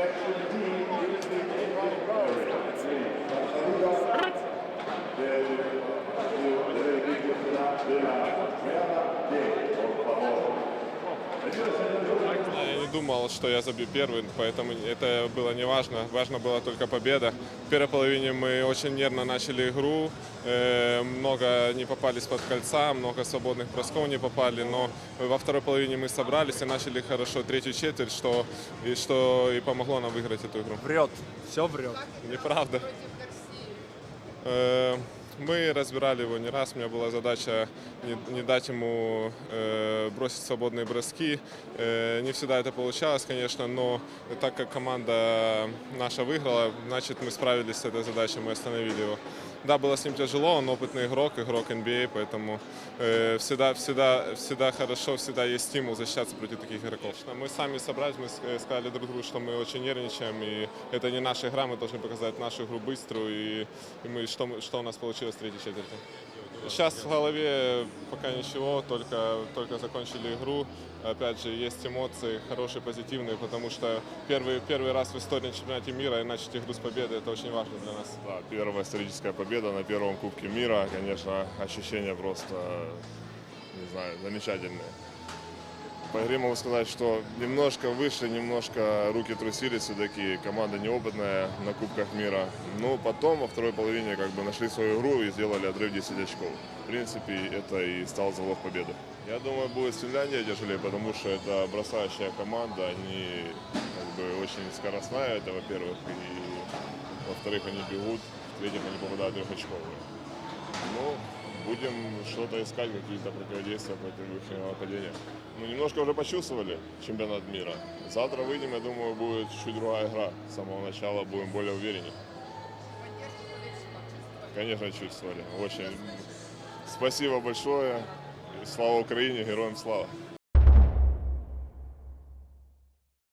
Section D, using inline guard. Ayúdense думал, что я забью первый, поэтому это было не важно. Важно была только победа. В первой половине мы очень нервно начали игру, э, много не попались под кольца, много свободных бросков не попали, но во второй половине мы собрались и начали хорошо третью четверть, что и, что и помогло нам выиграть эту игру. Врет, все врет. Неправда. Мы разбирали его не раз. У меня была задача не, не дать ему э, бросить свободные броски. Э, не всегда это получалось, конечно, но так как команда наша выиграла, значит мы справились с этой задачей, мы остановили его. Да, было с ним тяжело, он опытный игрок, игрок NBA, поэтому э, всегда, всегда, всегда хорошо, всегда есть стимул защищаться против таких игроков. Мы сами собрались, мы сказали друг другу, что мы очень нервничаем, и это не наша игра, мы должны показать нашу игру быструю, и, и мы, что, что у нас получилось в третьей четверти. Сейчас в голове пока ничего, только, только закончили игру. Опять же, есть эмоции хорошие, позитивные, потому что первый, первый раз в истории на чемпионате мира и начать игру с победы, это очень важно для нас. Да, первая историческая победа на первом Кубке мира. Конечно, ощущения просто, не знаю, замечательные. По игре могу сказать, что немножко выше, немножко руки трусили все-таки. Команда неопытная на Кубках мира. Но потом во второй половине как бы нашли свою игру и сделали отрыв 10 очков. В принципе, это и стал залог победы. Я думаю, будет Финляндия тяжелее, потому что это бросающая команда. Они как бы очень скоростная, это во-первых. И во-вторых, они бегут. В-третьих, они попадают трехочковые. Ну, будем что-то искать, какие-то противодействия против их нападения. Ну, немножко уже почувствовали чемпионат мира. Завтра выйдем, я думаю, будет чуть другая игра. С самого начала будем более увереннее. Конечно, чувствовали. Очень. Спасибо большое. Слава Украине, героям слава.